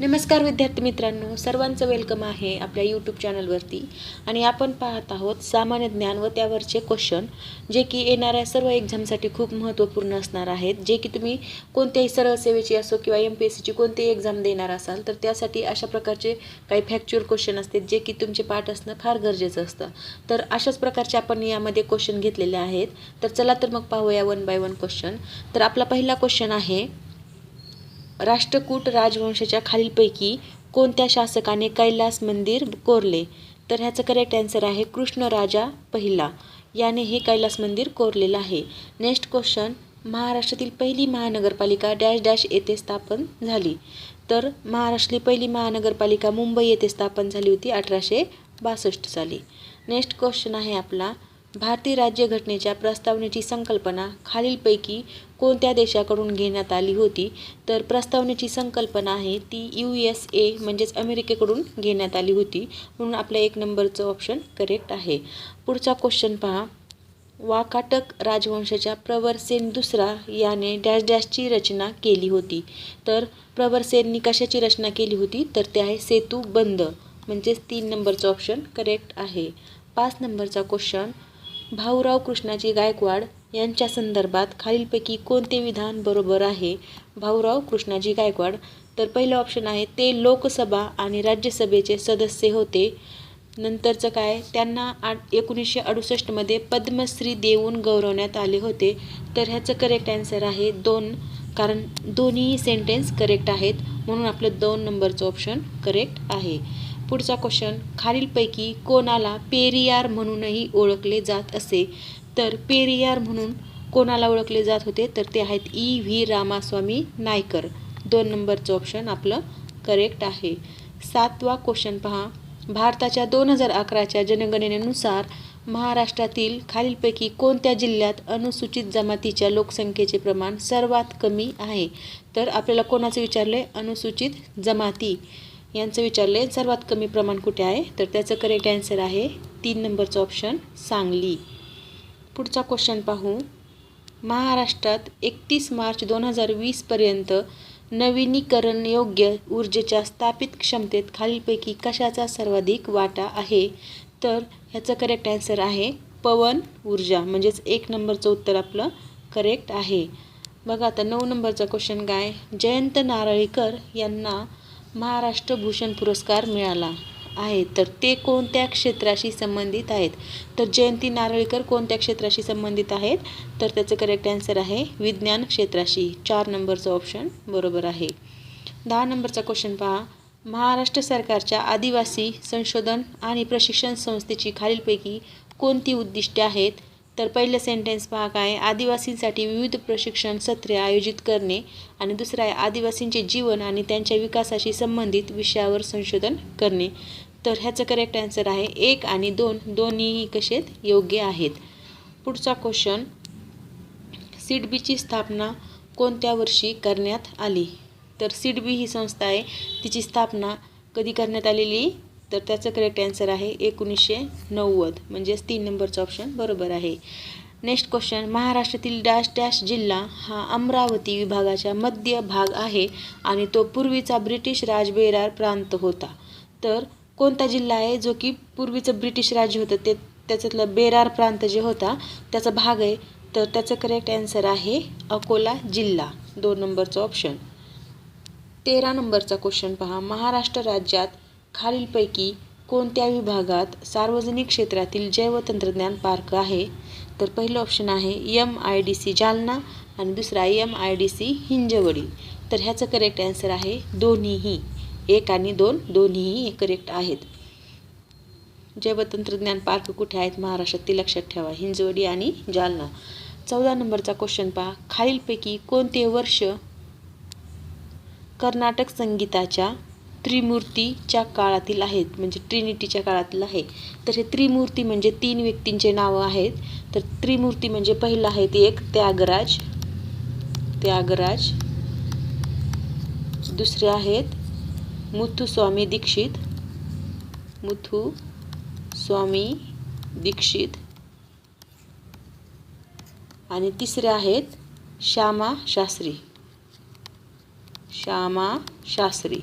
नमस्कार विद्यार्थी मित्रांनो सर्वांचं वेलकम आहे आपल्या यूट्यूब चॅनलवरती आणि आपण पाहत आहोत सामान्य ज्ञान व त्यावरचे क्वेश्चन जे की येणाऱ्या सर्व एक्झामसाठी खूप महत्त्वपूर्ण असणार आहेत. जे की तुम्ही कोणत्याही सरळ सेवेची असो किंवा एम पी एस सीची कोणतीही एक्झाम देणार असाल तर त्यासाठी अशा प्रकारचे काही फॅक्च्युअल क्वेश्चन असतात जे की तुमचे पाठ असणं फार गरजेचं असतं. तर अशाच प्रकारचे आपण यामध्ये क्वेश्चन घेतलेले आहेत. तर चला तर मग पाहूया वन बाय वन क्वेश्चन तर आपला पहिला क्वेश्चन आहे राष्ट्रकूट राजवंशाच्या खालीलपैकी कोणत्या शासकाने कैलास मंदिर कोरले? तर ह्याचं करेक्ट आन्सर आहे कृष्णराजा पहिला. याने हे कैलास मंदिर कोरलेलं आहे. नेक्स्ट क्वेश्चन महाराष्ट्रातील पहिली महानगरपालिका डॅश डॅश येथे स्थापन झाली. तर महाराष्ट्रातली पहिली महानगरपालिका मुंबई येथे स्थापन झाली होती अठराशे बासष्ट साली. नेक्स्ट क्वेश्चन आहे आपला. भारतीय राज्यघटनेच्या प्रस्तावनेची संकल्पना खालीलपैकी कोणत्या देशाकडून घेण्यात आली होती तर प्रस्तावनेची संकल्पना आहे ती यू एस ए म्हणजेच अमेरिकेकडून घेण्यात आली होती म्हणून आपलं एक नंबरचं ऑप्शन करेक्ट आहे. पुढचा क्वेश्चन पहा. वाकाटक राजवंशाच्या प्रवरसेन दुसरा याने डॅश डॅशची रचना केली होती. तर प्रवरसेननी कशाची रचना केली होती तर ते आहे सेतू बंद म्हणजेच तीन नंबरचं ऑप्शन करेक्ट आहे. पाच नंबरचा क्वेश्चन भाऊराव कृष्णाजी गायकवाड यांच्या संदर्भात खालीलपैकी कोणते विधान बरोबर आहे? भाऊराव कृष्णाजी गायकवाड. तर पहिलं ऑप्शन आहे ते लोकसभा आणि राज्यसभेचे सदस्य होते. नंतरचं काय? त्यांना आठ एकोणीसशे अडुसष्टमध्ये पद्मश्री देऊन गौरवण्यात आले होते. तर ह्याचं करेक्ट आन्सर आहे दोन कारण दोन्ही सेंटेन्स करेक्ट आहेत. म्हणून आपलं दोन नंबरचं ऑप्शन करेक्ट आहे. पुढचा क्वेश्चन खालीलपैकी कोणाला पेरियार म्हणूनही ओळखले जात असे? तर पेरियार म्हणून कोणाला ओळखले जात होते? तर ते आहेत ई. व्ही. रामास्वामी नायकर. दोन नंबरचं ऑप्शन आपलं करेक्ट आहे. सातवा क्वेश्चन पहा. भारताच्या दोन हजार अकराच्या जनगणनेनुसार महाराष्ट्रातील खालीलपैकी कोणत्या जिल्ह्यात अनुसूचित जमातीच्या लोकसंख्येचे प्रमाण सर्वात कमी आहे? तर आपल्याला कोणाचं विचारलं आहे अनुसूचित जमाती. यांचं विचारलं आहे सर्वात कमी प्रमाण कुठे आहे? तर त्याचं करेक्ट ॲन्सर आहे तीन नंबरचं ऑप्शन सांगली. पुढचा क्वेश्चन पाहू. महाराष्ट्रात एकतीस मार्च दोन हजार वीसपर्यंत नवीनीकरण योग्य ऊर्जेच्या स्थापित क्षमतेत खालीलपैकी कशाचा सर्वाधिक वाटा आहे? तर ह्याचं करेक्ट ॲन्सर आहे पवन ऊर्जा. म्हणजेच एक नंबरचं उत्तर आपलं करेक्ट आहे. बघा आता नऊ नंबरचा क्वेश्चन काय? जयंत नारळीकर यांना महाराष्ट्र भूषण पुरस्कार मिळाला आहे. तर ते कोणत्या क्षेत्राशी संबंधित आहेत? तर जयंती नारळीकर कोणत्या क्षेत्राशी संबंधित आहेत? तर त्याचं करेक्ट आन्सर आहे विज्ञान क्षेत्राशी. चार नंबरचं ऑप्शन बरोबर आहे. दहा नंबरचा क्वेश्चन पहा. महाराष्ट्र सरकारच्या आदिवासी संशोधन आणि प्रशिक्षण संस्थेची खालीलपैकी कोणती उद्दिष्टे आहेत? तर पहिलं सेंटेन्स पहा काय आदिवासींसाठी विविध प्रशिक्षण सत्रे आयोजित करणे आणि दुसरं आहे आदिवासींचे जीवन आणि त्यांच्या विकासाशी संबंधित विषयावर संशोधन करणे. तर ह्याचं करेक्ट आन्सर आहे एक आणि दोन दोन्हीही कसे योग्य आहेत? पुढचा क्वेश्चन सिडबीची स्थापना कोणत्या वर्षी करण्यात आली? तर सिडबी ही संस्था आहे तिची स्थापना कधी करण्यात आलेली? तर त्याचं करेक्ट ॲन्सर आहे एकोणीसशे नव्वद. म्हणजेच तीन नंबरचं ऑप्शन बरोबर आहे. नेक्स्ट क्वेश्चन महाराष्ट्रातील डॅश डॅश जिल्हा हा अमरावती विभागाच्या मध्य भाग आहे आणि तो पूर्वीचा ब्रिटिश राजबेरार प्रांत होता. तर कोणता जिल्हा आहे जो की पूर्वीचं ब्रिटिश राज्य होतं? ते त्याच्यातलं बेरार प्रांत जे होता त्याचा भाग आहे. तर त्याचं करेक्ट ॲन्सर आहे अकोला जिल्हा. दोन नंबरचं ऑप्शन तेरा नंबरचा क्वेश्चन पहा. महाराष्ट्र राज्यात खालीलपैकी कोणत्या विभागात सार्वजनिक क्षेत्रातील जैवतंत्रज्ञान पार्क आहे तर पहिलं ऑप्शन आहे M I D C Jalna आणि दुसरा M I D C Hinjewadi. तर ह्याचं करेक्ट ॲन्सर आहे दोन्हीही. एक आणि दोन दोन्हीही करेक्ट आहेत. जैवतंत्रज्ञान पार्क कुठे आहेत? महाराष्ट्रात ते लक्षात ठेवा. हिंजवडी आणि जालना. चौदा नंबरचा क्वेश्चन पहा. खालीलपैकी कोणते वर्ष कर्नाटक संगीताच्या त्रिमूर्तीच्या काळातील आहेत म्हणजे ट्रिनिटीच्या काळातील आहे. तर हे त्रिमूर्ती म्हणजे तीन व्यक्तींचे नावं आहेत. तर त्रिमूर्ती म्हणजे पहिलं आहे ते एक त्यागराज त्यागराज. दुसरे आहेत मुथुस्वामी दीक्षित मुथू स्वामी दीक्षित. आणि तिसरे आहेत श्यामा शास्त्री. श्यामा शास्त्री.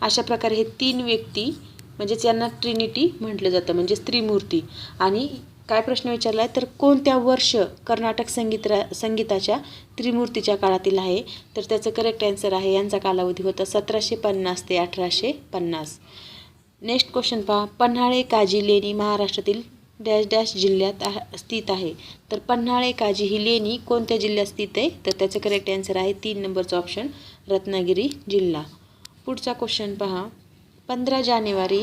अशा प्रकारे हे तीन व्यक्ती म्हणजेच यांना ट्रिनिटी म्हटलं जातं म्हणजे स्त्रीमूर्ती आणि काय प्रश्न विचारला आहे? तर कोणत्या वर्ष कर्नाटक संगीत रा संगीताच्या त्रिमूर्तीच्या काळातील आहे? तर त्याचं करेक्ट आन्सर आहे यांचा कालावधी होता सतराशे पन्नास ते अठराशे पन्नास. नेक्स्ट क्वेश्चन पहा. पन्हाळे काजी लेणी महाराष्ट्रातील डॅश डॅश जिल्ह्यात आह- स्थित आहे. तर पन्हाळे काजी ही लेणी कोणत्या जिल्ह्यात स्थित आहे? तर त्याचं करेक्ट आन्सर आहे तीन नंबरचं ऑप्शन रत्नागिरी जिल्हा. पुढचा क्वेश्चन पहा. पंधरा जानेवारी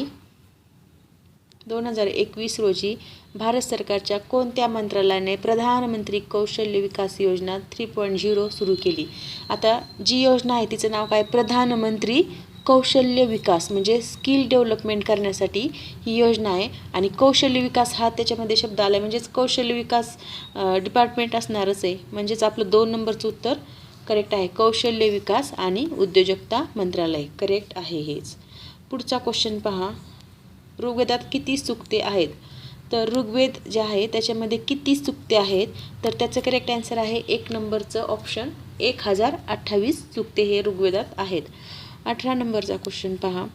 दोन हजार एकवीस रोजी भारत सरकारच्या कोणत्या मंत्रालयाने प्रधानमंत्री कौशल्य विकास योजना थ्री पॉईंट झिरो सुरू केली? आता जी योजना आहे तिचं नाव काय? प्रधानमंत्री कौशल्य विकास म्हणजे स्किल डेव्हलपमेंट करण्यासाठी ही योजना आहे. आणि कौशल्य विकास हा त्याच्यामध्ये शब्द आला आहे म्हणजेच कौशल्य विकास डिपार्टमेंट असणारच आहे. म्हणजेच आपलं दोन नंबरचं उत्तर करेक्ट आहे. कौशल्य विकास आणि उद्योजकता मंत्रालय. करेक्ट आहे हेच. पुढचा क्वेश्चन पहा. ऋग्वेदात किती सुक्ते आहेत? तर ऋग्वेद जे आहे त्याच्यामध्ये किती सुक्ते आहेत? तर त्याचं करेक्ट आन्सर आहे एक नंबरचं ऑप्शन एक हजार अठ्ठावीस सुक्ते हे ऋग्वेदात आहेत. अठरा नंबरचा क्वेश्चन पहा.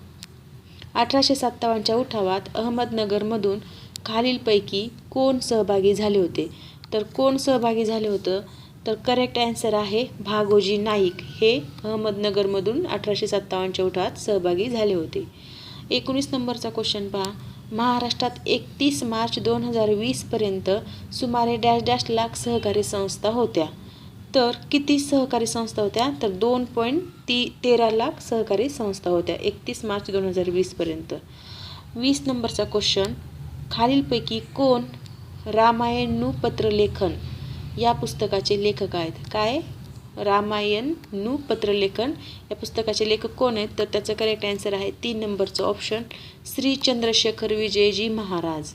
अठराशे सत्तावन्नच्या उठावात अहमदनगरमधून खालीलपैकी कोण सहभागी झाले होते? तर कोण सहभागी झाले होतं? तर करेक्ट ॲन्सर आहे भागोजी नाईक. हे अहमदनगरमधून अठराशे सत्तावन्नच्या उठावात सहभागी झाले होते. एकोणीस नंबरचा क्वेश्चन पहा. महाराष्ट्रात एकतीस मार्च दोन हजार वीसपर्यंत सुमारे डॅश डॅश लाख सहकारी संस्था होत्या. तर किती सहकारी संस्था होत्या? तर दोन पॉईंट ती तेरा लाख सहकारी संस्था होत्या एकतीस मार्च दोन हजार वीसपर्यंत वीस नंबरचा क्वेश्चन खालीलपैकी कोण रामायणू पत्रलेखन या पुस्तकाचे लेखक आहेत. काय? रामायण नू पत्रलेखन. या पुस्तकाचे लेखक कोण आहेत? तर त्याचं करेक्ट आन्सर आहे तीन नंबरचं ऑप्शन श्री चंद्रशेखर विजयजी महाराज.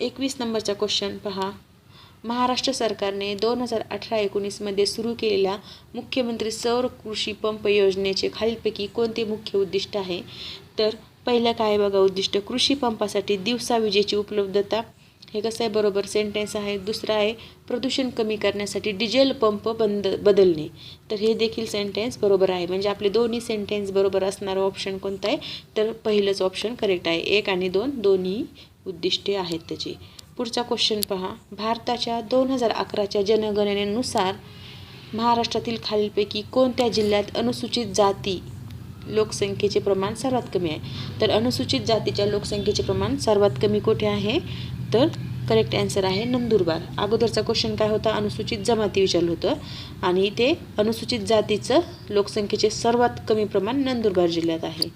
एकवीस नंबरचा क्वेश्चन पहा. महाराष्ट्र सरकारने दोन हजार अठरा एकोणीसमध्ये सुरू केलेल्या मुख्यमंत्री सौर कृषी पंप योजनेचे खालीलपैकी कोणते मुख्य उद्दिष्ट आहे? तर पहिलं काय बघा उद्दिष्ट कृषी पंपासाठी दिवसा विजेची उपलब्धता हे कसं आहे बरोबर सेंटेन्स आहे. दुसरं आहे प्रदूषण कमी करण्यासाठी डिझेल पंप बंद बदलणे. तर हे देखील सेंटेन्स बरोबर आहे. म्हणजे आपले दोन्ही सेंटेन्स बरोबर असणारं ऑप्शन कोणतं आहे? तर पहिलंच ऑप्शन करेक्ट आहे. एक आणि दोन दोन्ही उद्दिष्टे आहेत त्याची. पुढचा क्वेश्चन पहा. भारताच्या दोन हजार अकराच्या जनगणनेनुसार महाराष्ट्रातील खालीलपैकी कोणत्या जिल्ह्यात अनुसूचित जाती लोकसंख्येचे प्रमाण सर्वात कमी आहे? तर अनुसूचित जातीच्या लोकसंख्येचे प्रमाण सर्वात कमी कुठे आहे? तर करेक्ट ॲन्सर आहे नंदुरबार. अगोदरचा क्वेश्चन काय होता? अनुसूचित जमाती विचारलं होतं. आणि इथे अनुसूचित जातीचं लोकसंख्येचे सर्वात कमी प्रमाण नंदुरबार जिल्ह्यात आहे.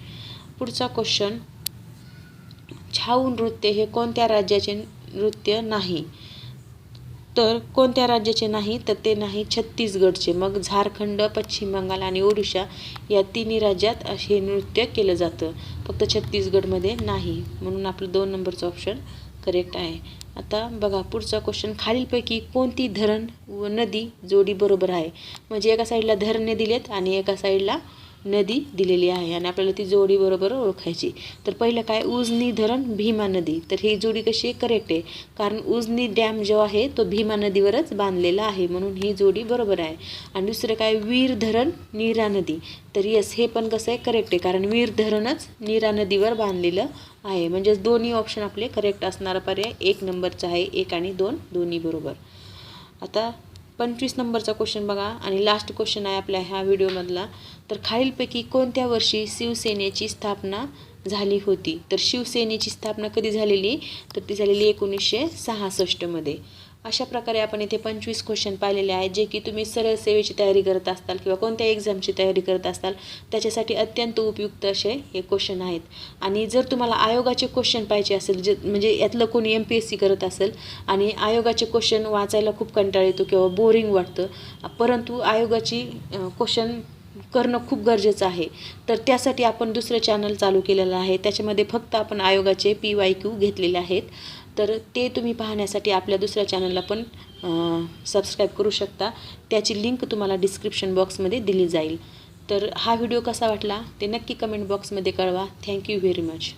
पुढचा क्वेश्चन छाऊ नृत्य हे कोणत्या राज्याचे नृत्य नाही? तर कोणत्या राज्याचे नाही? तर ते नाही छत्तीसगडचे. मग झारखंड पश्चिम बंगाल आणि ओडिशा या तिन्ही राज्यात असे नृत्य केलं जातं. फक्त छत्तीसगडमध्ये नाही. म्हणून आपलं दोन नंबरचं ऑप्शन करेक्ट आहे. आता बघा पुढचा क्वेश्चन खालीलपैकी कोणती धरण व नदी जोडी बरोबर आहे? म्हणजे एका साईडला धरणे दिलेत आणि एका साईडला नदी दिलेली आहे आणि आपल्याला ती जोडी बरोबर ओळखायची. तर पहिलं काय? उजनी धरण भीमा नदी. तर ही जोडी कशी आहे? करेक्ट आहे. कारण उजनी डॅम जो आहे तो भीमा नदीवरच बांधलेला आहे. म्हणून ही जोडी बरोबर आहे. आणि दुसरं काय? वीर धरण नीरा नदी. तर यस हे पण कसं आहे? करेक्ट आहे. कारण वीर धरणच नीरा नदीवर बांधलेलं आहे. म्हणजेच दोन्ही ऑप्शन आपले करेक्ट असणारा पर्याय एक नंबरचा आहे. एक आणि दोन दोन्ही बरोबर. आता पंचवीस नंबरचा क्वेश्चन बघा. आणि लास्ट क्वेश्चन आहे आपल्या ह्या व्हिडिओमधला तर खालीलपैकी कोणत्या वर्षी शिवसेनेची स्थापना झाली होती? तर शिवसेनेची स्थापना कधी झालेली? तर ती झालेली एकोणीसशे सहासष्टमध्ये अशा प्रकारे आपण इथे पंचवीस क्वेश्चन पाहिलेले आहेत जे की तुम्ही सरळ सेवेची तयारी करत असताल किंवा कोणत्या एक्झामची तयारी करत असताल त्याच्यासाठी अत्यंत उपयुक्त असे हे क्वेश्चन आहेत. आणि जर तुम्हाला आयोगाचे क्वेश्चन पाहिजे असेल जे म्हणजे यातलं कोणी एम पी एस सी करत असेल आणि आयोगाचे क्वेश्चन वाचायला खूप कंटाळ येतो किंवा बोरिंग वाटतं परंतु आयोगाची क्वेश्चन करणं खूप गरजेचं आहे. तर त्यासाठी आपण दुसरं चॅनल चालू केलेलं आहे. त्याच्यामध्ये फक्त आपण आयोगाचे पी वाय क्यू घेतलेले आहेत. तर ते तुम्ही पाहण्यासाठी आपल्या दुसऱ्या चॅनलला पण सबस्क्राईब करू शकता. त्याची लिंक तुम्हाला डिस्क्रिप्शन बॉक्समध्ये दिली जाईल. तर हा व्हिडिओ कसा वाटला ते नक्की कमेंट बॉक्समध्ये कळवा. Thank you very much